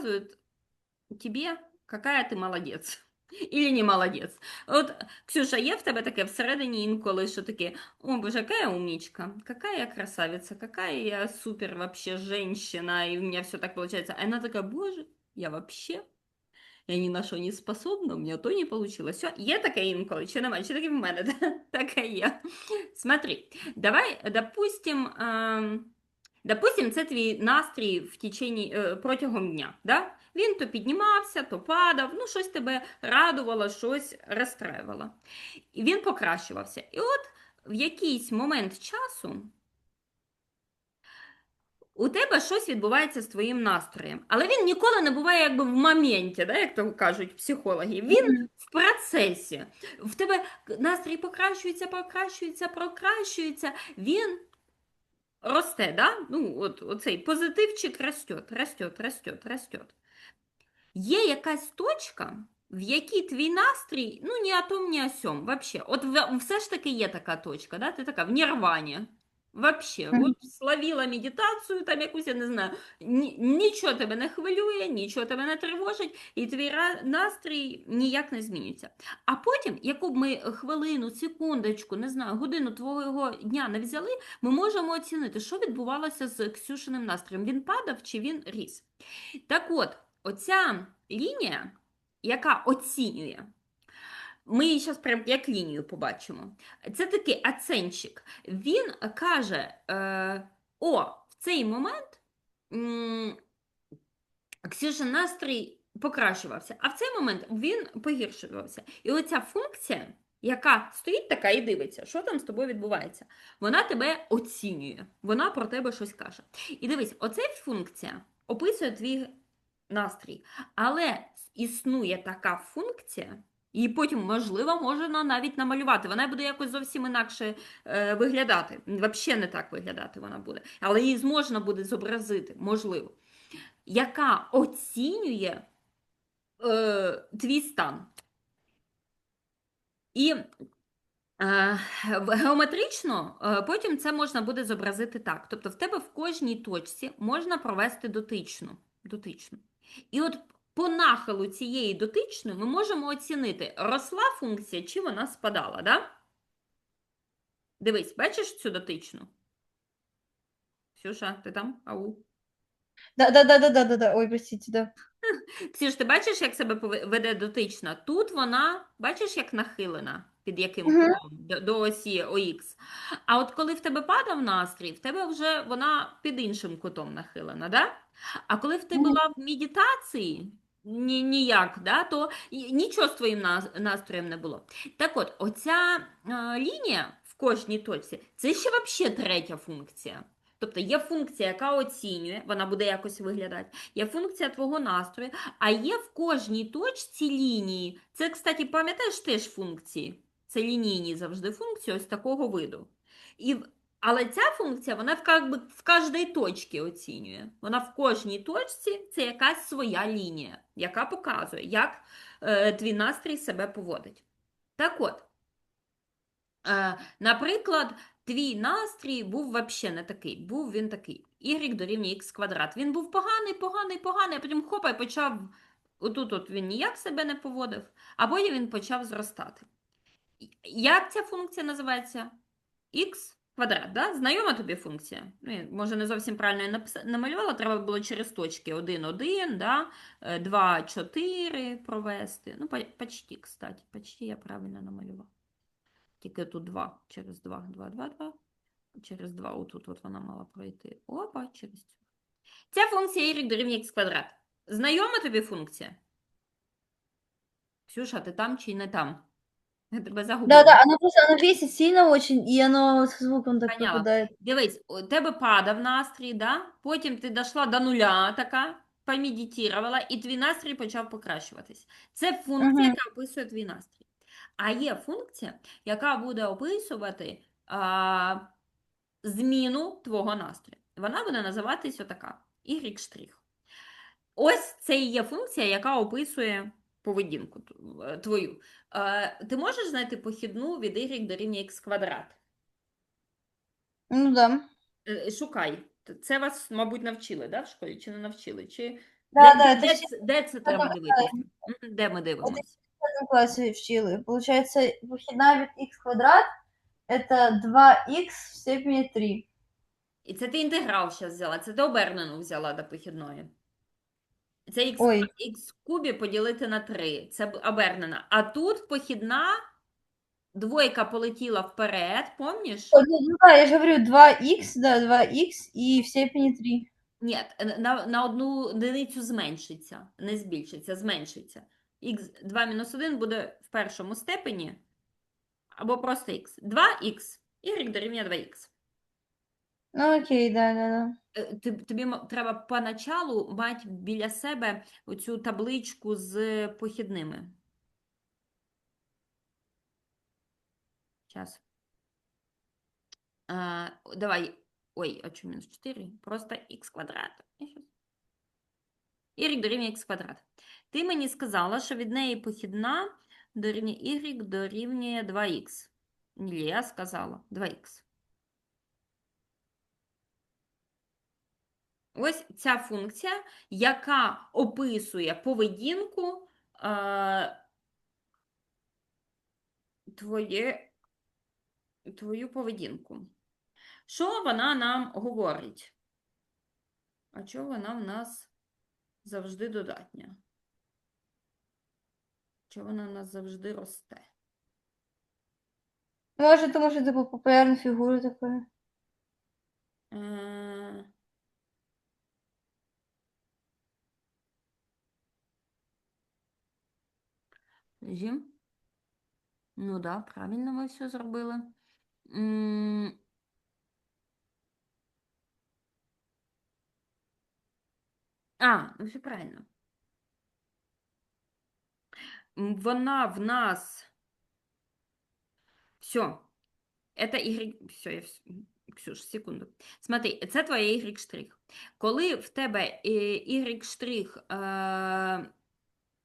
показывают тебе, какая ти молодець. Или не молодець. От, Ксюша, є в тебе таке всередині інколи, що таке, о, боже, яка я умничка, какая я красавица, какая я супер вообще женщина, и у меня все так получается. А она такая, боже, я вообще, я ні на що не способна, у мене то не получилось. Все, є таке інколи, чи немає, чи таке в мене, таке є. Смотри, давай, допустим, ем, Допустим, це твій настрій в течені, е, протягом дня. Да? Він то піднімався, то падав, ну щось тебе радувало, щось розстраювало. І він покращувався. І от в якийсь момент часу у тебе щось відбувається з твоїм настроєм. Але він ніколи не буває якби в моменті, да, як то кажуть психологи. Він в процесі. В тебе настрій покращується, покращується, покращується. Він росте, да? Ну, от, оцей позитивчик растет, растет, растет, растет. Є якась точка, в якій твій настрій, ну, ні о том, ні о сьом, вообще. От все ж таки є така точка, да? ти така в нірвані. Вообще, от словила медитацію, там якусь, я не знаю, ні, нічого тебе не хвилює, нічого тебе не тривожить, і твій ра- настрій ніяк не змінюється. А потім, яку б ми хвилину, секундочку, не знаю, годину твого дня не взяли, ми можемо оцінити, що відбувалося з Ксюшиним настроєм. Він падав чи він ріс. Так от, оця лінія, яка оцінює, ми її зараз прям як лінію побачимо. Це такий оценщик. Він каже: е, о, в цей момент м, Ксюшин настрій покращувався, а в цей момент він погіршувався. І оця функція, яка стоїть така і дивиться, що там з тобою відбувається, вона тебе оцінює, вона про тебе щось каже. І дивись, оця функція описує твій настрій, але існує така функція. І потім, можливо, можна навіть намалювати. Вона буде якось зовсім інакше е, виглядати. Взагалі не так виглядати вона буде. Але її можна буде зобразити, можливо яка оцінює е, твій стан. І е, геометрично е, потім це можна буде зобразити так. Тобто в тебе в кожній точці можна провести дотичну. дотичну. І от по нахилу цієї дотичної ми можемо оцінити, росла функція чи вона спадала. Да? Дивись, бачиш цю дотичну? Ксюша, ти там? Ау. Да, да, да, да, да, да, да. Ой, простите, да. Ксюш, ти бачиш, як себе веде дотична? Тут вона, бачиш, як нахилена під яким Мгм. кутом до, до осі ОХ. А от коли в тебе падав настрій, в тебе вже вона під іншим кутом нахилена, да? А коли в тебе була в медитації, ні, ніяк, да, то нічого з твоїм настроєм не було. Так от, оця е, лінія в кожній точці, це ще взагалі третя функція. Тобто є функція, яка оцінює, вона буде якось виглядати. Є функція твого настрою, а є в кожній точці лінії. Це, кстати, пам'ятаєш теж функції. Це лінійні завжди функції ось такого виду. І, але ця функція, вона в, как би, в кожній точці оцінює. Вона в кожній точці це якась своя лінія, яка показує, як е, твій настрій себе поводить. Так от, е, наприклад, твій настрій був взагалі не такий. Був він такий. Y дорівнює х квадрат. Він був поганий, поганий, поганий, а потім хопа і почав. Отут от він ніяк себе не поводив, а потім він почав зростати. Як ця функція називається? Х квадрат, да? Знайома тобі функція? Ну, я, може, не зовсім правильно я намалювала, треба було через точки 1, 1, да? 2, 4 провести. Ну, по- почти, кстати, почти я правильно намалювала. Тільки тут 2, через 2, 2, 2, 2. Через 2 отут от вона мала пройти. Опа, через цю. Ця функція y дорівнює х квадрат. Знайома тобі функція? Ксюша, ти там чи не там? Тебе загубила. Да, да, она просто, она весит сильно очень, и оно со звуком так Поняла. попадает. Дивись, у тебе падав настрій, да? потім ти дійшла до нуля така, помедитувала, і твій настрій почав покращуватись. Це функція, Мгм. яка описує твій настрій. А є функція, яка буде описувати а, зміну твого настрою. Вона буде називатись отака y'. Ось це і є функція, яка описує поведінку т- е, твою. Е, ти можеш знайти похідну від y дорівнює х квадрат? Ну да. Е, Шукай. Т- Це вас, мабуть, навчили, да, в школі? Чи не навчили? Чи Да, де, да, де, это це- де це треба Потом, дивитися? Мгм, Де ми дивимося? в пятом классе вчили. Получается, выходная від x квадрат это 2x в степени 3. І це ти інтеграл зараз взяла, це ти обернену взяла до похідної. Це х, Ой. х в кубі поділити на 3. Це б- обернена. А тут похідна двойка полетіла вперед, помніш? О, ну, ну да, я же говорю 2x, да, 2x и в степени 3. Ні, на, на одну одиницю зменшиться, не збільшиться, зменшиться. х 2 мінус 1 буде в першому степені, або просто х. 2х, y дорівнює 2х. Ну окей, да, да, да. Е, Тобі треба поначалу мати біля себе оцю табличку з похідними. Зараз. А, давай. Ой, а чому мінус 4? Просто х квадрат. Я щас- Y дорівнює х квадрат. Ти мені сказала, що від неї похідна дорівнює y дорівнює 2х. Ні, я сказала 2х. Ось ця функція, яка описує поведінку е, твоє, твою поведінку. Що вона нам говорить? А чого вона в нас завжди додатня? Чого вона в нас завжди росте? Может, потому что это популярная фигура такая. Е, Жім? Ну да, правильно ми все зробили. А, ну все правильно. Вона в нас. Все. Это Y. Все, я Ксюш, секунду. Смотри, це твоя Y штрих. Коли в тебе е, Y штрих е,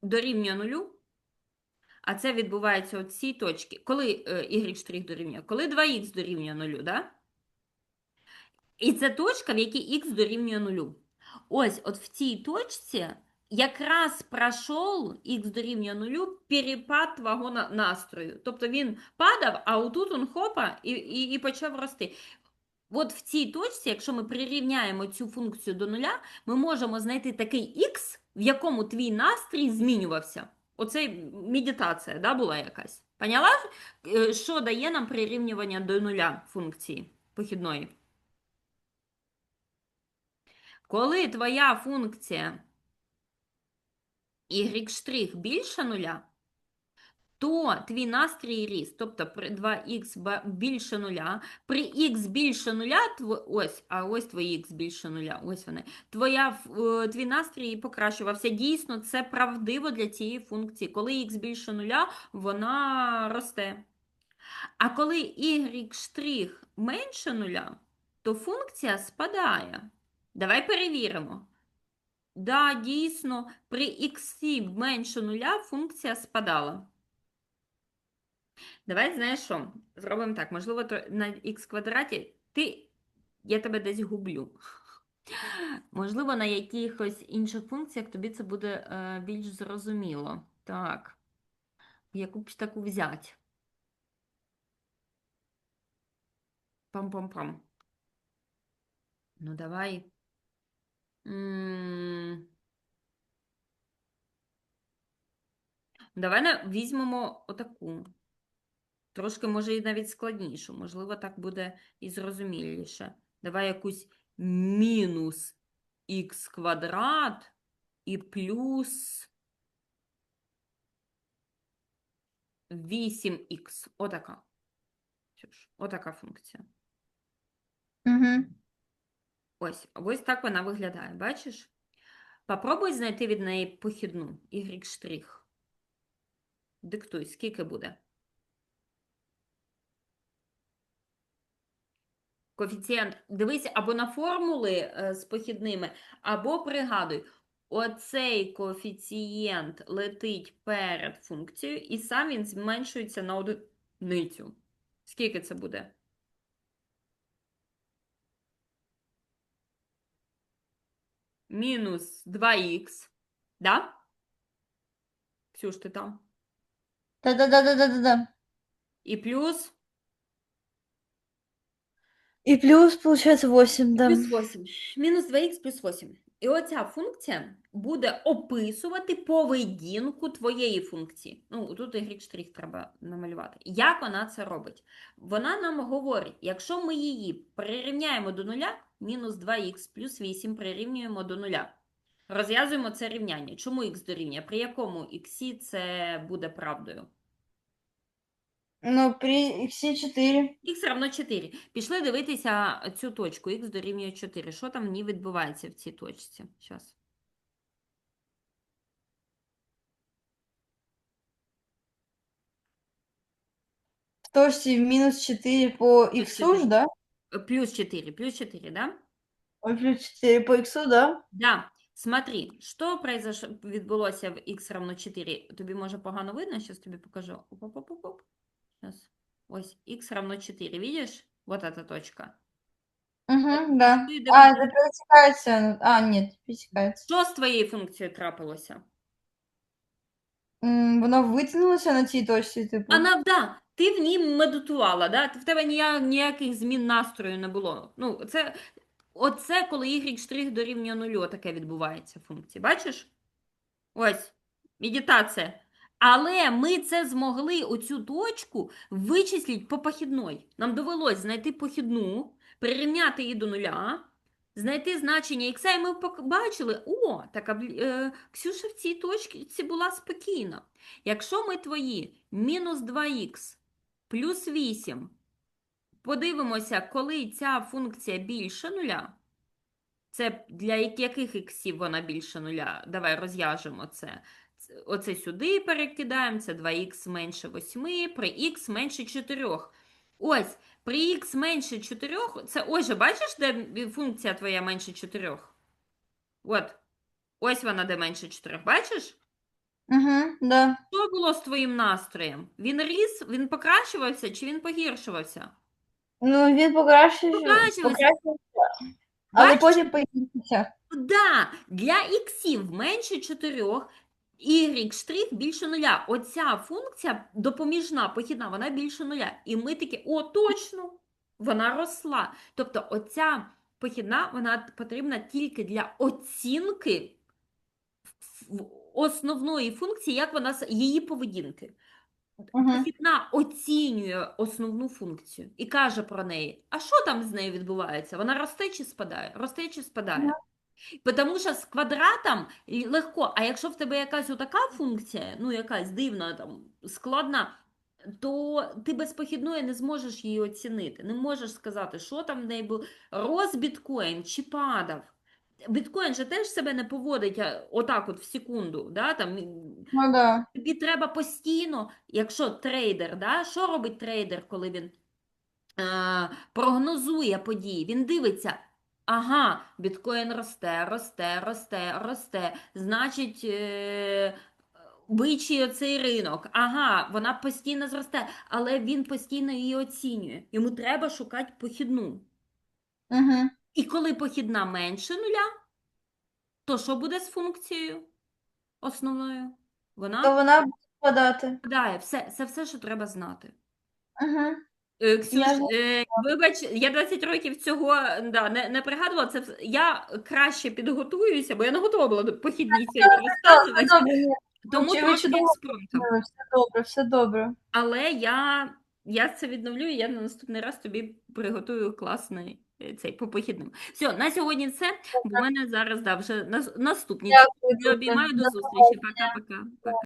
дорівнює нулю, а це відбувається от цій точці. Коли е, Y дорівнює? Коли 2х дорівнює нулю, да? І це точка, в якій х дорівнює нулю. Ось, от в цій точці якраз пройшов х дорівнює нулю перепад твого настрою. Тобто він падав, а отут він хопа і, і, і почав рости. От в цій точці, якщо ми прирівняємо цю функцію до нуля, ми можемо знайти такий х, в якому твій настрій змінювався. Оце медитація да, була якась. Поняла, Е, що дає нам прирівнювання до нуля функції похідної? Коли твоя функція y' більше нуля, то твій настрій ріс, тобто при 2х більше нуля, при х більше нуля, ось, а ось твої х більше нуля, ось вони, твоя, е, твій настрій покращувався. Дійсно, це правдиво для цієї функції. Коли х більше нуля, вона росте. А коли y' менше нуля, то функція спадає. Давай перевіримо. Да, дійсно, при х менше нуля функція спадала. Давай, знаєш що? Зробимо так. Можливо, на х квадраті ти. Я тебе десь гублю. Можливо, на якихось інших функціях тобі це буде е, більш зрозуміло. Так. Яку б таку взяти? Пам-пам-пам. Ну, давай. Давай візьмемо отаку. Трошки, може, і навіть складнішу. Можливо, так буде і зрозуміліше. Давай якусь мінус х квадрат і плюс 8х. Отака. Отака функція. Угу. Ось, ось так вона виглядає, бачиш? Попробуй знайти від неї похідну y. Диктуй, скільки буде? Коефіцієнт. Дивись або на формули е, з похідними, або пригадуй, оцей коефіцієнт летить перед функцією, і сам він зменшується на одиницю. Скільки це буде? мінус 2х, да? Ксюш, ти там? Да-да-да-да-да-да. І плюс И плюс, получается, 8, да. Плюс 8. Мінус 2х плюс 8. І оця функція буде описувати поведінку твоєї функції. Ну, тут y штрих треба намалювати. Як вона це робить? Вона нам говорить, якщо ми її прирівняємо до нуля, мінус 2х плюс 8 прирівнюємо до нуля. Розв'язуємо це рівняння. Чому х дорівнює? При якому х це буде правдою? Ну, при x 4. Х равно 4. Пішли дивитися цю точку. Х дорівнює 4. Що там в ній відбувається в цій точці? Щас. В точке минус 4 по Плюс x, 4. да? Плюс 4. Плюс 4, да? Ой, плюс 4 по x, да? Да. Смотри, що произош... відбулося в х равно 4? Тобі може погано видно? Зараз тобі покажу. Оп-оп-оп-оп. Сейчас. Ось, х равно 4. Видиш? Вот эта точка. Угу, да. Ну, А, это пересекается. А, нет, пересекается. Що з твоєю функцією трапилося? М, Воно витягнулося на цій точці, типу. Вона, да, ти в ній медитувала, да? в тебе ніяк, ніяких змін настрою не було. Ну, це, оце коли y штрих дорівнює нулю, таке відбувається функція. Бачиш? Ось, медитація. Але ми це змогли оцю точку вичислити по похідной. Нам довелось знайти похідну, прирівняти її до нуля, знайти значення х, і ми побачили, о, так, а в- е, Ксюша в цій точці була спокійна. Якщо ми твої мінус 2х плюс 8 подивимося, коли ця функція більше нуля, це для яких іксів вона більше нуля? Давай розв'яжемо це. Це- Оце сюди перекидаємо, це 2х менше 8, при х менше 4. Ось, при х менше 4, це ось же, бачиш, де функція твоя менше 4? От, ось вона де менше 4, бачиш? Угу, да. Що було з твоїм настроєм? Він ріс, він покращувався чи він погіршувався? Ну, він покращився. Але потім появився. Да, для іксів менше 4, y штрих більше нуля. Оця функція допоміжна, похідна, вона більше нуля. І ми такі, о, точно, вона росла. Тобто оця похідна, вона потрібна тільки для оцінки основної функції, як вона її поведінки. Угу. Похідна оцінює основну функцію і каже про неї. А що там з нею відбувається? Вона росте чи спадає? Росте чи спадає? Тому що з квадратом легко, а якщо в тебе якась отака функція, ну якась дивна, там, складна, то ти без похідної не зможеш її оцінити. Не можеш сказати, що там в неї був рос біткоін чи падав. Біткоін же теж себе не поводить отак от в секунду. Да? Там, Ну, да. Тобі треба постійно, якщо трейдер, да, що робить трейдер, коли він е, прогнозує події? Він дивиться, ага, біткоін росте, росте, росте, росте. Значить, е, бичий оцей ринок. Ага, вона постійно зросте, але він постійно її оцінює. Йому треба шукати похідну. Угу. І коли похідна менше нуля, то що буде з функцією основною? Вона То вона буде впадати. Впадає, все, це все, що треба знати. Угу. Е, Ксюш, е, вибач, я 20 років цього да, не, не пригадувала. Це вс- я краще підготуюся, бо я не готова була до похідній сьогодні розказувати. Тому ви трошки чудово експромтом. все добре, все добре. Але я, я це відновлю, і я на наступний раз тобі приготую класний е, цей по похідним. Все, на сьогодні все. Бо в мене зараз да, вже нас- наступні. Дякую. Я обіймаю до До зустрічі. Пока-пока. Пока.